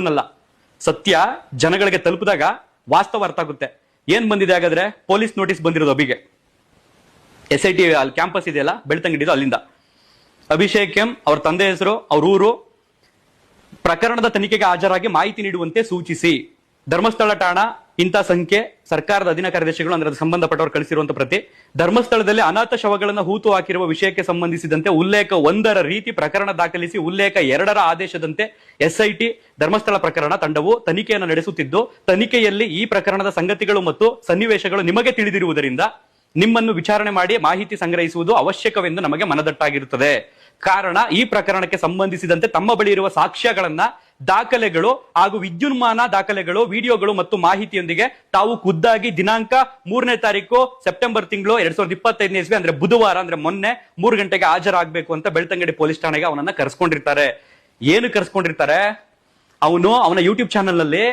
ಅನ್ನಲ್ಲ. ಸತ್ಯ ಜನಗಳಿಗೆ ತಲುಪಿದಾಗ ವಾಸ್ತವ ಅರ್ಥ ಆಗುತ್ತೆ. ಏನ್ ಬಂದಿದೆ ಹಾಗಾದ್ರೆ? ಪೊಲೀಸ್ ನೋಟಿಸ್ ಬಂದಿರೋದು ಅಭಿಗೆ. ಎಸ್ ಐ ಟಿ ಅಲ್ಲಿ ಕ್ಯಾಂಪಸ್ ಇದೆಯಲ್ಲ ಬೆಳ್ತಂಗಡಿದು ಅಲ್ಲಿಂದ. ಅಭಿಷೇಕ್ ಎಂ ಅವ್ರ ತಂದೆ ಹೆಸರು, ಅವ್ರ ಊರು, ಪ್ರಕರಣದ ತನಿಖೆಗೆ ಹಾಜರಾಗಿ ಮಾಹಿತಿ ನೀಡುವಂತೆ ಸೂಚಿಸಿ. ಧರ್ಮಸ್ಥಳ ಠಾಣಾ ಇಂಥ ಸಂಖ್ಯೆ ಸರ್ಕಾರದ ಅಧೀನ ಕಾರ್ಯದರ್ಶಿಗಳು ಅಂದ್ರೆ ಸಂಬಂಧಪಟ್ಟವರು ಕಳಿಸಿರುವಂತ ಪ್ರತಿ ಧರ್ಮಸ್ಥಳದಲ್ಲಿ ಅನಾಥ ಶವಗಳನ್ನು ಹೂತು ಹಾಕಿರುವ ವಿಷಯಕ್ಕೆ ಸಂಬಂಧಿಸಿದಂತೆ ಉಲ್ಲೇಖ ಒಂದರ ರೀತಿ ಪ್ರಕರಣ ದಾಖಲಿಸಿ ಉಲ್ಲೇಖ ಎರಡರ ಆದೇಶದಂತೆ ಎಸ್ಐಟಿ ಧರ್ಮಸ್ಥಳ ಪ್ರಕರಣ ತಂಡವು ತನಿಖೆಯನ್ನು ನಡೆಸುತ್ತಿದ್ದು, ತನಿಖೆಯಲ್ಲಿ ಈ ಪ್ರಕರಣದ ಸಂಗತಿಗಳು ಮತ್ತು ಸನ್ನಿವೇಶಗಳು ನಿಮಗೆ ತಿಳಿದಿರುವುದರಿಂದ ನಿಮ್ಮನ್ನು ವಿಚಾರಣೆ ಮಾಡಿ ಮಾಹಿತಿ ಸಂಗ್ರಹಿಸುವುದು ಅವಶ್ಯಕವೆಂದು ನಮಗೆ ಮನದಟ್ಟಾಗಿರುತ್ತದೆ. ಕಾರಣ ಈ ಪ್ರಕರಣಕ್ಕೆ ಸಂಬಂಧಿಸಿದಂತೆ ತಮ್ಮ ಬಳಿ ಇರುವ ಸಾಕ್ಷ್ಯಗಳನ್ನ ದಾಖಲೆಗಳು ಹಾಗೂ ವಿದ್ಯುನ್ಮಾನ ದಾಖಲೆಗಳು, ವಿಡಿಯೋಗಳು ಮತ್ತು ಮಾಹಿತಿಯೊಂದಿಗೆ ತಾವು ಖುದ್ದಾಗಿ ದಿನಾಂಕ ಮೂರನೇ ತಾರೀಕು ಸೆಪ್ಟೆಂಬರ್ ತಿಂಗಳು ಎರಡ್ ಸಾವಿರದ ಇಪ್ಪತ್ತೈದನೇ ಇಸ್ವಿ ಅಂದ್ರೆ ಬುಧವಾರ ಅಂದ್ರೆ ಮೊನ್ನೆ ಮೂರು ಗಂಟೆಗೆ ಹಾಜರಾಗಬೇಕು ಅಂತ ಬೆಳ್ತಂಗಡಿ ಪೊಲೀಸ್ ಠಾಣೆಗೆ ಅವನನ್ನ ಕರೆಸ್ಕೊಂಡಿರ್ತಾರೆ. ಏನು ಕರೆಸ್ಕೊಂಡಿರ್ತಾರೆ? ಅವನು ಅವನ ಯೂಟ್ಯೂಬ್ ಚಾನಲ್ನಲ್ಲಿ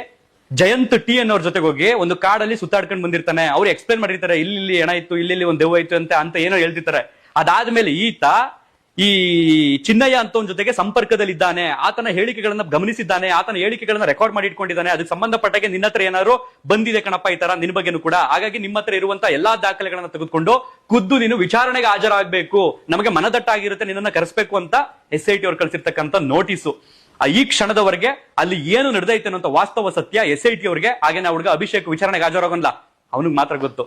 ಜಯಂತ್ ಟಿ ಅನ್ನೋರ್ ಜೊತೆಗೆ ಹೋಗಿ ಒಂದು ಕಾಡಲ್ಲಿ ಸುತ್ತಾಡ್ಕೊಂಡು ಬಂದಿರ್ತಾನೆ. ಅವ್ರು ಎಕ್ಸ್ಪ್ಲೇನ್ ಮಾಡಿರ್ತಾರೆ ಇಲ್ಲಿ ಇಲ್ಲಿ ಹೆಣ ಇತ್ತು ಇಲ್ಲಿ ಇಲ್ಲಿ ಒಂದು ದೆವ್ವ ಇತ್ತು ಅಂತ ಅಂತ ಏನೋ ಹೇಳ್ತಿರ್ತಾರೆ. ಅದಾದ್ಮೇಲೆ ಈತ ಈ ಚಿನ್ನಯ್ಯ ಅಂತವನ್ ಜೊತೆಗೆ ಸಂಪರ್ಕದಲ್ಲಿದ್ದಾನೆ. ಆತನ ಹೇಳಿಕೆಗಳನ್ನ ಗಮನಿಸಿದ್ದಾನೆ. ಆತನ ಹೇಳಿಕೆಗಳನ್ನ ರೆಕಾರ್ಡ್ ಮಾಡಿ ಇಟ್ಕೊಂಡಿದ್ದಾನೆ. ಅದಕ್ಕೆ ಸಂಬಂಧಪಟ್ಟಾಗೆ ನಿನ್ನ ಹತ್ರ ಏನಾದ್ರು ಬಂದಿದೆ ಕಣಪ್ಪ ಈ ತರ ನಿನ್ ಬಗ್ಗೆನೂ ಕೂಡ. ಹಾಗಾಗಿ ನಿಮ್ಮ ಹತ್ರ ಇರುವಂತ ಎಲ್ಲಾ ದಾಖಲೆಗಳನ್ನ ತೆಗೆದುಕೊಂಡು ಖುದ್ದು ನೀನು ವಿಚಾರಣೆಗೆ ಹಾಜರಾಗಬೇಕು. ನಮಗೆ ಮನದಟ್ಟಾಗಿರುತ್ತೆ, ನಿನ್ನನ್ನ ಕರೆಸ್ಬೇಕು ಅಂತ ಎಸ್ ಐ ಟಿ ಅವ್ರು ಕಳಿಸಿರ್ತಕ್ಕಂಥ ನೋಟಿಸು ಈ ಕ್ಷಣದವರೆಗೆ ಅಲ್ಲಿ ಏನು ನಡೆದೈತೆ ಅನ್ನೋ ವಾಸ್ತವ ಸತ್ಯ ಎಸ್ ಐ ಟಿ ಅವ್ರಿಗೆ. ಹಾಗೆ ಹುಡುಗ ಅಭಿಷೇಕ್ ವಿಚಾರಣೆಗೆ ಹಾಜರಾಗೋಲ್ಲ ಅವನಿಗೆ ಮಾತ್ರ ಗೊತ್ತು.